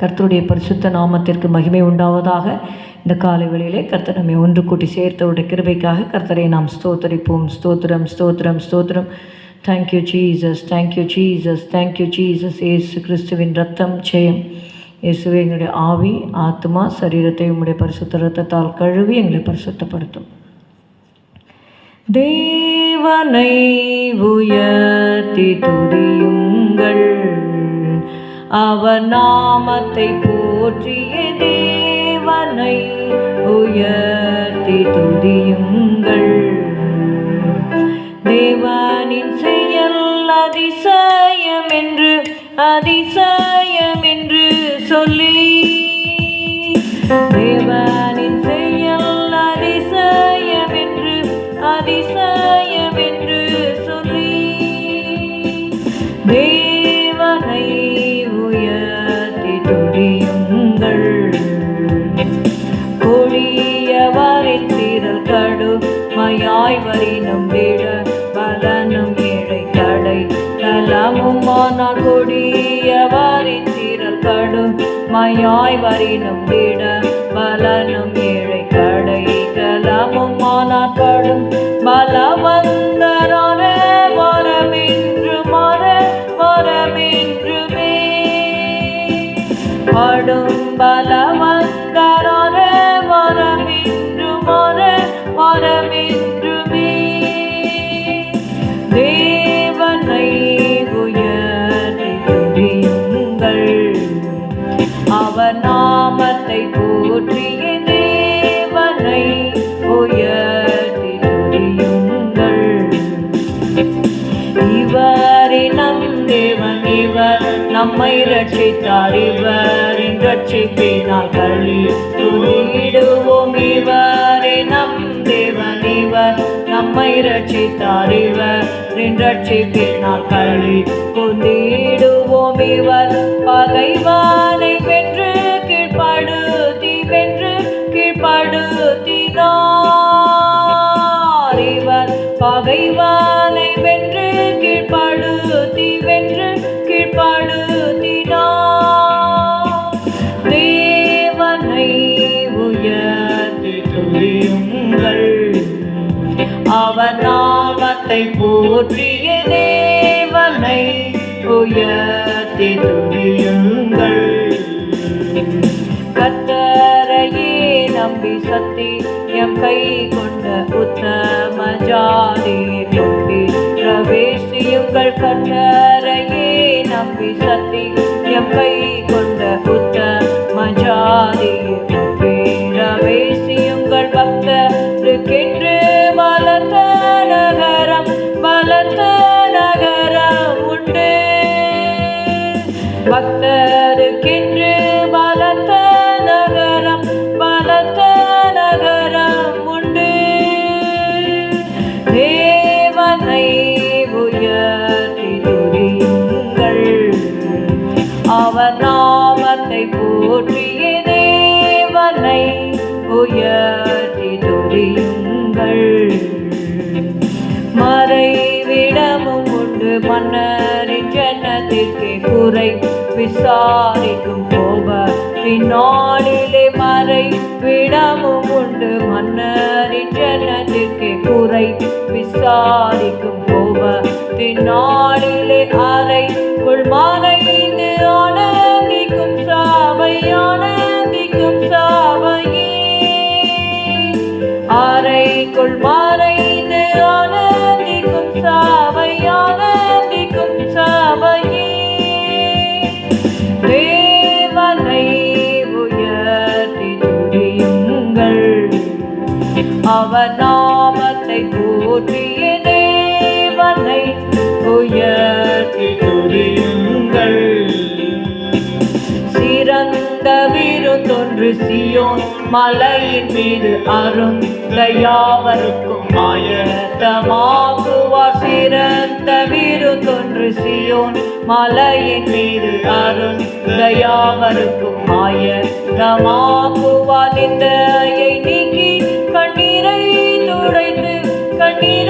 கர்த்தருடைய பரிசுத்த நாமத்திற்கு மகிமை உண்டாவதாக. இந்த காலை வேளையிலே கர்த்தர் நம்மை ஒன்று கூட்டி சேர்த்தவுடைய கிருபைக்காக கர்த்தரை நாம் ஸ்தோத்தரிப்போம். ஸ்தோத்திரம் ஸ்தோத்திரம் ஸ்தோத்திரம். Thank you Jesus thank you Jesus thank you Jesus Yesu கிறிஸ்துவின் ரத்தம் ஜெயம். இயேசுவே எங்களுடைய ஆவி ஆத்மா சரீரத்தை உம்முடைய பரிசுத்த ரத்தத்தால் கழுவி எங்களை பரிசுத்தப்படுத்தும். தேவனை உயர்த்தி துதியுங்கள். அவர் நாமத்தை போற்றிய தேவனை உயர்த்தி துதியுங்கள். கடுமையாய் வரினும் விட பலனும் ஏழை கடை கலமும் ஆனால் படும். பலவந்தரான வரமின்று மர வரமென்றுமே. படும் பலவந்தரான வரமின்று மர வரமென்றுமே இவர் நம்மை ரட்சித்தார் இவரின் ரட்சிப்பினால் களி துணிடுவோம் இவரே. நம் தேவன் இவர். நம்மை ரட்சித்தார் இவரின் ரட்சிப்பினால் களி கொண்டிடுவோம் இவர். பகைவார் போற்றிய தேவனை உயர்த்தி துரியுங்கள் கத்தரையே நம்பி சத்தியம் கை கொண்ட உத்தம ஜாதியை கொண்டு பிரவேசியுங்கள். கத்தரையே நம்பி சத்தியம் கை கொண்ட உத்தம ஜாதியை பிரவேசி மன்னரின் ஜன்னத்திற்கே குறை விசாரிக்கும் கோப பின்னாளிலே மறை விடமும் உண்டு. மன்னரின் ஜன்னத்திற்கே குறை விசாரிக்கும் கோப பின்னாளிலே அறை உள் மறைந்து ஆனந்திக்கும் சாவை ஆனந்திக்கும் சாவையே. அறைக்குள் மறைந்து மலையின் மீது அருந்த யாவருக்கும் ஆயத்தமாகுவார் சிறந்த விருந்தொன்று சியோன் மலையின் மீது அருந்த யாவருக்கும் ஆயத்தமாகுவார் நிந்தையை நீக்கி கண்ணீரை துடைத்து கண்ணீரை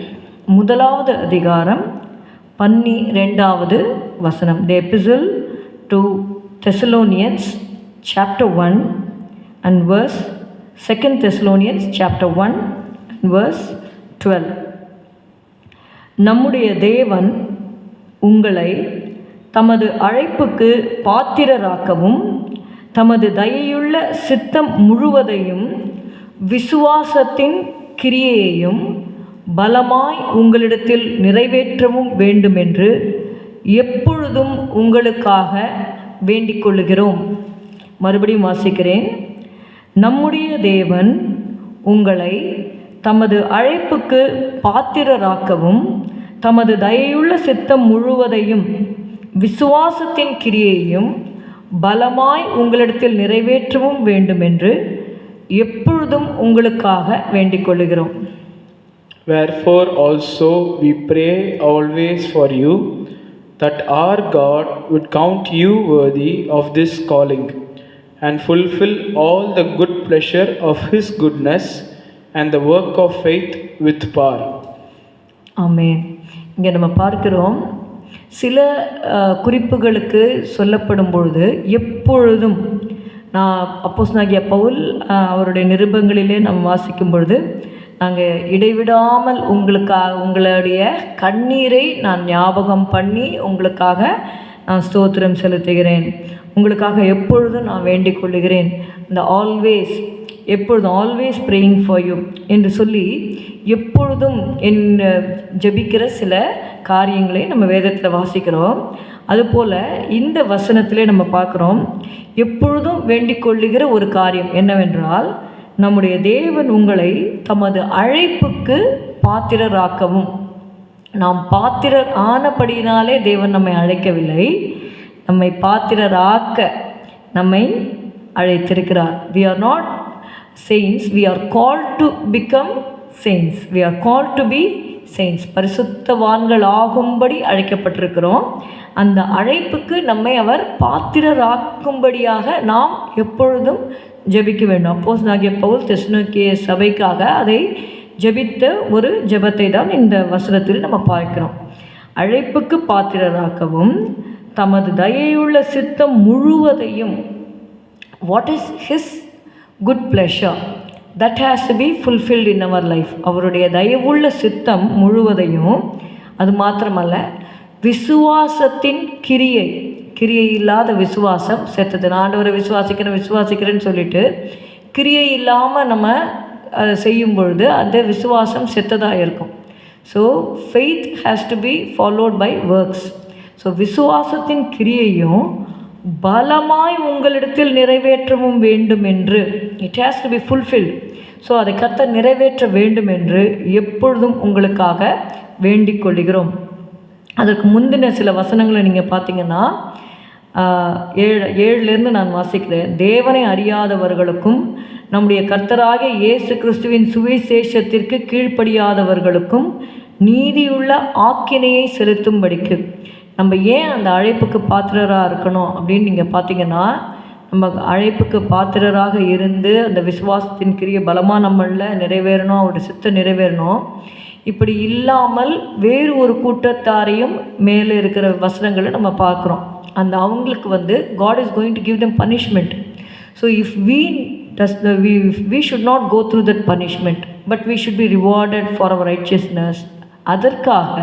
முதலாவது அதிகாரம் பன்னி ரெண்டாவது வசனம். The epistle to Thessalonians chapter one and verse second Thessalonians chapter one and verse twelve நம்முடைய தேவன் உங்களை தமது அழைப்புக்கு பாத்திரராக்கவும் தமது தயையுள்ள சித்தம் முழுவதையும் விசுவாசத்தின் கிரியையையும் பலமாய் உங்களிடத்தில் நிறைவேற்றவும் வேண்டுமென்று எப்பொழுதும் உங்களுக்காக வேண்டிக் கொள்ளுகிறோம் மறுபடியும் வாசிக்கிறேன். நம்முடைய தேவன் உங்களை தமது அழைப்புக்கு பாத்திரராக்கவும் தமது தயையுள்ள சித்தம் முழுவதையும் விசுவாசத்தின் கிரியையும் பலமாய் உங்களிடத்தில் நிறைவேற்றவும் வேண்டுமென்று எப்பொழுதும் உங்களுக்காக வேண்டிக் கொள்ளுகிறோம் Wherefore also we pray always for you, that our God would count you worthy of this calling, and fulfill all the good pleasure of His goodness and the work of faith with power. ஆமென் இங்கே நம்ம பார்க்கிறோம் சில அஹ், குறிப்புகளுக்கு சொல்லப்படும் பொழுது எப்பொழுதும் நான் அப்போஸ் நாகிய பவுல் அஹ், அவருடைய நிருபங்களிலே நாம் வாசிக்கும் பொழுது நாங்கள் இடைவிடாமல் உங்களுக்காக உங்களுடைய கண்ணீரை நான் ஞாபகம் பண்ணி உங்களுக்காக நான் ஸ்தோத்திரம் செலுத்துகிறேன். உங்களுக்காக எப்பொழுதும் நான் வேண்டிக் கொள்ளுகிறேன். இந்த ஆல்வேஸ் எப்பொழுதும் ஆல்வேஸ் ப்ரேயிங் ஃபார் யூ என்று சொல்லி எப்பொழுதும் என் ஜெபிக்கிற சில காரியங்களை நம்ம வேதத்தில் வாசிக்கிறோம். அதுபோல் இந்த வசனத்திலே நம்ம பார்க்குறோம். எப்பொழுதும் வேண்டிக் கொள்ளுகிற ஒரு காரியம் என்னவென்றால் நம்முடைய தேவன் உங்களை தமது அழைப்புக்கு பாத்திரராக்கவும். நாம் பாத்திரர் ஆனபடியினாலே தேவன் நம்மை அழைக்கவில்லை. நம்மை பாத்திரராக்க நம்மை அழைத்திருக்கிறார். We are not saints we are call to become saints we are call to be saints பரிசுத்தவான்கள் ஆகும்படி அழைக்கப்பட்டிருக்கிறோம். அந்த அழைப்புக்கு நம்மை அவர் பாத்திரராக்கும்படியாக நாம் எப்பொழுதும் ஜெபிக்க வேண்டும் அப்போஸ் ஆகிய பவுல் தெஸ்னோக்கிய சபைக்காக அதை ஜெபித்த ஒரு ஜெபத்தை தான் இந்த வசனத்தில் நம்ம பார்க்கிறோம். அழைப்புக்கு பாத்திரராக்கவும் தமது தயையுள்ள சித்தம் முழுவதையும் what is his good pleasure that has to be fulfilled in our life அவருடைய தயவுள்ள சித்தம் முழுவதையும் அது மாத்திரமல்ல விசுவாசத்தின் கிரியை கிரியை இல்லாத விசுவாசம் செத்தது நான் ஆண்டவரை விசுவாசிக்கிறேன் விசுவாசிக்கிறேன்னு சொல்லிட்டு கிரியை இல்லாமல் நம்ம அதை செய்யும் பொழுது அந்த விசுவாசம் செத்ததாக இருக்கும். So faith has to be followed by works so விசுவாசத்தின் கிரியையும் பலமாய் உங்களிடத்தில் நிறைவேற்றவும் வேண்டும் என்று it has to be fulfilled so அதை கத்த நிறைவேற்ற வேண்டும் என்று எப்பொழுதும் உங்களுக்காக வேண்டிக் கொள்கிறோம். அதற்கு முந்தின சில வசனங்களை நீங்கள் பார்த்தீங்கன்னா ஏழு ஏழுலேருந்து நான் வாசிக்கிறேன். தேவனை அறியாதவர்களுக்கும் நம்முடைய கர்த்தராக இயேசு கிறிஸ்துவின் சுவிசேஷத்திற்கு கீழ்ப்படியாதவர்களுக்கும் நீதியுள்ள ஆக்கினையை செலுத்தும்படிக்கு. நம்ம ஏன் அந்த அழைப்புக்கு பாத்திரராக இருக்கணும் அப்படின்னு நீங்கள் பார்த்தீங்கன்னா நம்ம அழைப்புக்கு பாத்திரராக இருந்து அந்த விசுவாசத்தின் கிரிய பலமாக நம்மளில் நிறைவேறணும் அவருடைய சித்தம் நிறைவேறணும். இப்படி இல்லாமல் வேறு ஒரு கூட்டத்தாரையும் மேலே இருக்கிற வசனங்களை நம்ம பார்க்குறோம். அந்த அவங்களுக்கு வந்து God is going to give them punishment so if we does the we we should not go through that punishment but we should be rewarded for our righteousness அதற்காக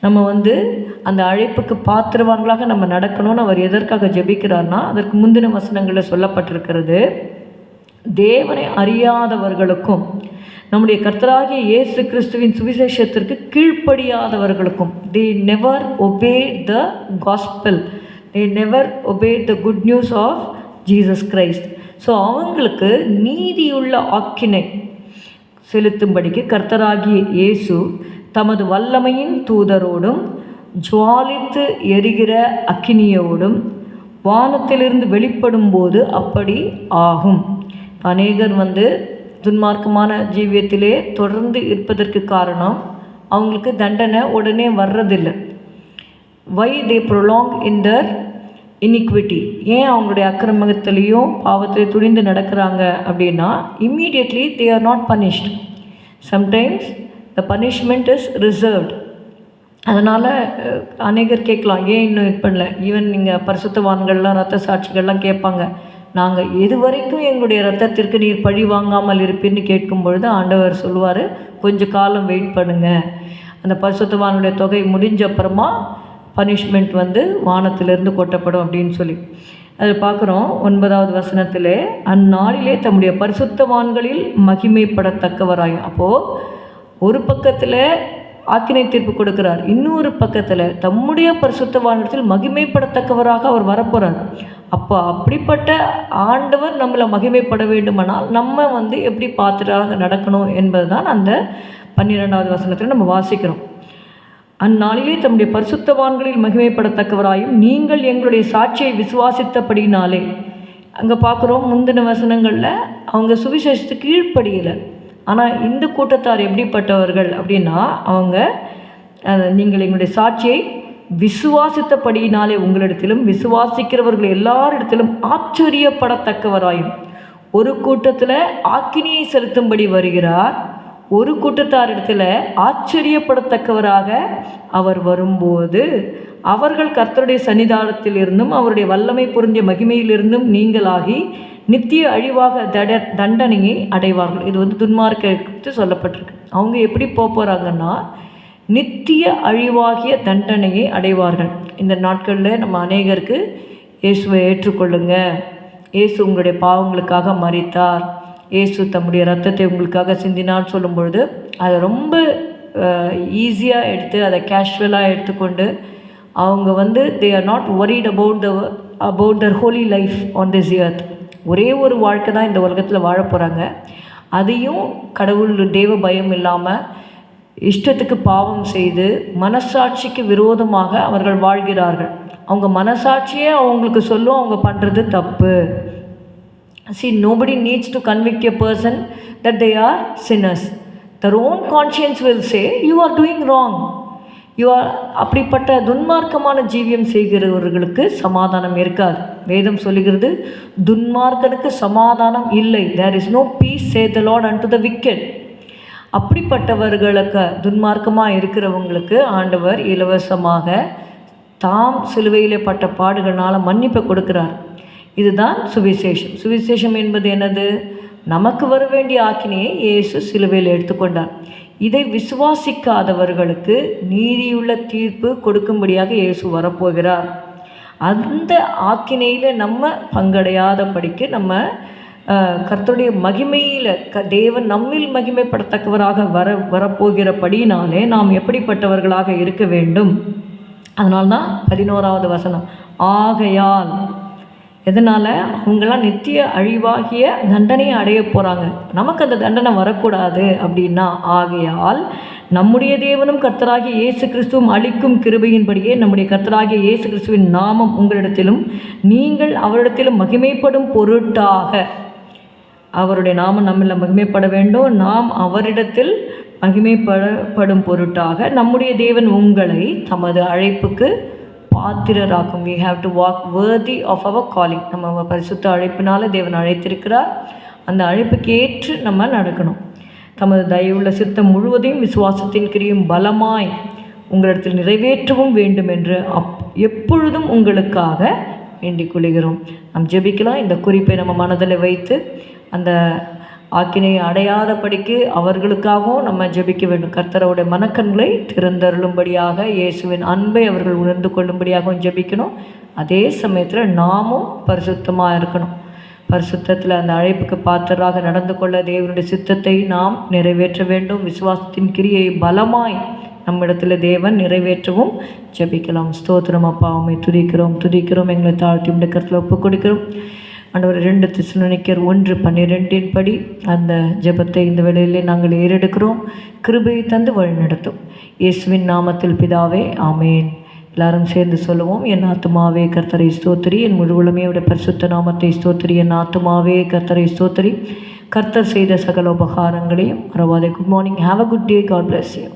நம்ம வந்து அந்த அழைப்புக்கு பாத்திரவான்களாக நம்ம நடக்கணும்னு அவர் எதற்காக ஜெபிக்கிறார்னா அதற்கு முந்தின வசனங்களில் சொல்லப்பட்டிருக்கிறது தேவனை அறியாதவர்களுக்கும் நம்முடைய கர்த்தராகிய இயேசு கிறிஸ்துவின் சுவிசேஷத்திற்கு கீழ்ப்படியாதவர்களுக்கும் they never obey the gospel they never obey the good news of Jesus Christ so அவங்களுக்கு நீதியுள்ள ஆக்கினை செலுத்தும்படிக்கு கர்த்தராகிய இயேசு தமது வல்லமையின் தூதரோடும் ஜுவாலித்து எரிகிற அக்கினியோடும் வானத்திலிருந்து வெளிப்படும் போது அப்படி ஆகும். அநேகர் வந்து துன்மார்க்கமான ஜீவியத்திலே தொடர்ந்து இருப்பதற்கு காரணம் அவங்களுக்கு தண்டனை உடனே வர்றதில்லை. வை தே ப்ரொலாங் இன் தர் இனிக்விட்டி ஏன் அவங்களுடைய அக்கிரமத்திலையும் பாவத்திலே துணிந்து நடக்கிறாங்க அப்படின்னா immediately they are not punished sometimes the punishment is reserved அதனால் அநேகர் கேட்கலாம் ஏன் இன்னும் இது பண்ணல? ஈவன் நீங்கள் பரிசுத்தவான்கள்லாம் ரத்த சாட்சிகள்லாம் கேட்பாங்க. நாங்கள் இதுவரைக்கும் எங்களுடைய ரத்தத்திற்கு நீர் பழி வாங்காமல் இருப்பீர்னு கேட்கும் பொழுது ஆண்டவர் சொல்லுவார் கொஞ்சம் காலம் வெயிட் பண்ணுங்கள் அந்த பரிசுத்தவானுடைய தொகை முடிஞ்ச அப்புறமா பனிஷ்மெண்ட் வந்து வானத்திலிருந்து கொட்டப்படும் அப்படின்னு சொல்லி. அது பார்க்குறோம் ஒன்பதாவது வசனத்தில் அந்நாளிலே தம்முடைய பரிசுத்தவான்களில் மகிமைப்படத்தக்கவராயும் அப்போது ஒரு பக்கத்தில் ஆக்கினை தீர்ப்பு கொடுக்கிறார் இன்னொரு பக்கத்தில் தம்முடைய பரிசுத்தவானத்தில் மகிமைப்படத்தக்கவராக அவர் வரப்போகிறார் அப்போ அப்படிப்பட்ட ஆண்டவர் நம்மளை மகிமைப்பட வேண்டுமானால் நம்ம வந்து எப்படி பாத்திராக நடக்கணும் என்பது தான் அந்த பன்னிரெண்டாவது வசனத்தில் நம்ம வாசிக்கிறோம். அந்நாளிலே தம்முடைய பரிசுத்தவான்களில் மகிமைப்படத்தக்கவராயும் நீங்கள் எங்களுடைய சாட்சியை விசுவாசித்தபடினாலே. அங்கே பார்க்குறோம் முந்தின வசனங்களில் அவங்க சுவிசேஷத்துக்கு கீழ்ப்படியலை. ஆனால் இந்த கூட்டத்தார் எப்படிப்பட்டவர்கள் அப்படின்னா அவங்க நீங்கள் எங்களுடைய சாட்சியை விசுவாசித்தபடியினாலே உங்களிடத்திலும் விசுவாசிக்கிறவர்கள் எல்லாரிடத்திலும் ஆச்சரியப்படத்தக்கவராயும். ஒரு கூட்டத்தில் ஆக்கினியை செலுத்தும்படி வருகிறார். ஒரு கூட்டத்தாரிடத்தில் ஆச்சரியப்படத்தக்கவராக அவர் வரும்போது அவர்கள் கர்த்தருடைய சன்னிதானத்திலிருந்தும் அவருடைய வல்லமை புரிஞ்ச மகிமையிலிருந்தும் நீங்களாகி நித்திய அழிவாக தட தண்டனையை அடைவார்கள். இது வந்து துன்மார்க்கு சொல்லப்பட்டிருக்கு. அவங்க எப்படி போக போகிறாங்கன்னா நித்திய அழிவாகிய தண்டனையை அடைவார்கள். இந்த நாட்களில் நம்ம அநேகருக்கு இயேசுவை ஏற்றுக்கொள்ளுங்க. இயேசு உங்களுடைய பாவங்களுக்காக மறித்தார் இயேசு தம்முடைய ரத்தத்தை உங்களுக்காக சிந்தினான்னு சொல்லும் பொழுது அதை ரொம்ப ஈஸியாக எடுத்து அதை கேஷுவலாக எடுத்துக்கொண்டு அவங்க வந்து they are not worried about the about their holy life on this earth ஒரே ஒரு வாழ்க்கை தான் இந்த உலகத்தில் வாழ போகிறாங்க அதையும் கடவுள் தேவ பயம் இல்லாமல் இஷ்டத்துக்கு பாவம் செய்து மனசாட்சிக்கு விரோதமாக அவர்கள் வாழ்கிறார்கள். அவங்க மனசாட்சியே அவங்களுக்கு சொல்லும் அவங்க பண்ணுறது தப்பு. See nobody needs to convict a person that they are sinners. Their own conscience will say you are doing wrong you are அப்படிப்பட்ட துன்மார்க்கமான ஜீவியம் செய்கிறவர்களுக்கு சமாதானம் இருக்காது. வேதம் சொல்லுகிறது துன்மார்க்கனுக்கு சமாதானம் இல்லை. There is no peace say the Lord and to the wicked அப்படிப்பட்டவர்களுக்கு துன்மார்க்கமாக இருக்கிறவங்களுக்கு ஆண்டவர் இலவசமாக தாம் சிலுவையிலே பட்ட பாடுகளால் மன்னிப்பை கொடுக்கிறார். இதுதான் சுவிசேஷம். சுவிசேஷம் என்பது என்னது? நமக்கு வர வேண்டிய ஆக்கினையை இயேசு சிலுவையில் எடுத்துக்கொண்டார். இதை விசுவாசிக்காதவர்களுக்கு நீதியுள்ள தீர்ப்பு கொடுக்கும்படியாக இயேசு வரப்போகிறார். அந்த ஆக்கினையில் நம்ம பங்கடையாதபடிக்கு நம்ம கர்த்தருடைய மகிமையில் க தேவன் நம்மில் மகிமைப்படத்தக்கவராக வர வரப்போகிறபடினாலே நாம் எப்படிப்பட்டவர்களாக இருக்க வேண்டும். அதனால்தான் பதினோராவது வசனம். ஆகையால் எதனால்? அவங்களாம் நித்திய அழிவாகிய தண்டனையை அடைய போகிறாங்க நமக்கு அந்த தண்டனை வரக்கூடாது அப்படின்னா ஆகையால் நம்முடைய தேவனும் கர்த்தராகிய இயேசு கிறிஸ்துவும் அளிக்கும் கிருபையின்படியே நம்முடைய கர்த்தராகிய இயேசு கிறிஸ்துவின் நாமம் உங்களிடத்திலும் நீங்கள் அவரிடத்திலும் மகிமைப்படும் பொருட்டாக அவருடைய நாமம் நம்மள மகிமைப்பட வேண்டும். நாம் அவரிடத்தில் மகிமைப்படப்படும் பொருட்டாக நம்முடைய தேவன் உங்களை தமது அழைப்புக்கு பாத்திரராக்கும். We have to walk worthy of our calling நம்ம பரிசுத்த அழைப்பினால் தேவன் அழைத்திருக்கிறார். அந்த அழைப்புக்கு ஏற்று நம்ம நடக்கணும். தமது தயவுள்ள சித்தம் முழுவதையும் விசுவாசத்தின் கிரியும் பலமாய் உங்களிடத்தில் நிறைவேற்றவும் வேண்டும் என்று அப் எப்பொழுதும் உங்களுக்காக வேண்டிக் கொள்கிறோம். நாம் ஜெபிக்கலாம். இந்த குறிப்பை நம்ம மனதில் வைத்து அந்த ஆக்கினை அடையாதபடிக்கு அவர்களுக்காகவும் நம்ம ஜெபிக்க வேண்டும். கர்த்தரோட மனக்கண்களை திறந்தருளும்படியாக இயேசுவின் அன்பை அவர்கள் உணர்ந்து கொள்ளும்படியாகவும் ஜெபிக்கணும். அதே சமயத்தில் நாமும் பரிசுத்தமாக இருக்கணும். பரிசுத்தத்தில் அந்த அழைப்புக்கு பாத்திராக நடந்து கொள்ள தேவனுடைய சித்தத்தை நாம் நிறைவேற்ற வேண்டும். விசுவாசத்தின் கிரியை பலமாய் நம்மிடத்தில் தேவன் நிறைவேற்றவும் ஜெபிக்கலாம். ஸ்தோத்திரம் அப்பா துதிக்கிறோம் துதிக்கிறோம். எங்களை தாழ்த்தி கருத்தில் ஒப்புக் கொடுக்கிறோம் ஆண்டவர் ரெண்டு திசுநிக்கர் ஒன்று பன்னிரெண்டின் படி அந்த ஜெபத்தை இந்த வேளையிலே நாங்கள் ஏறெடுக்கிறோம். கிருபையை தந்து வழிநடத்தும். இயேசுவின் நாமத்தில் பிதாவே ஆமேன். எல்லாரும் சேர்ந்து சொல்லுவோம் என் ஆத்துமாவே கர்த்தரை ஸ்தோத்திரி. என் முழு உளமையோட பரிசுத்த நாமத்தை ஸ்தோத்திரி. என் ஆத்துமாவே கர்த்தரை ஸ்தோத்திரி. கர்த்தர் செய்த சகல உபகாரங்களையும் மறவாதே. Good morning have a good day God bless you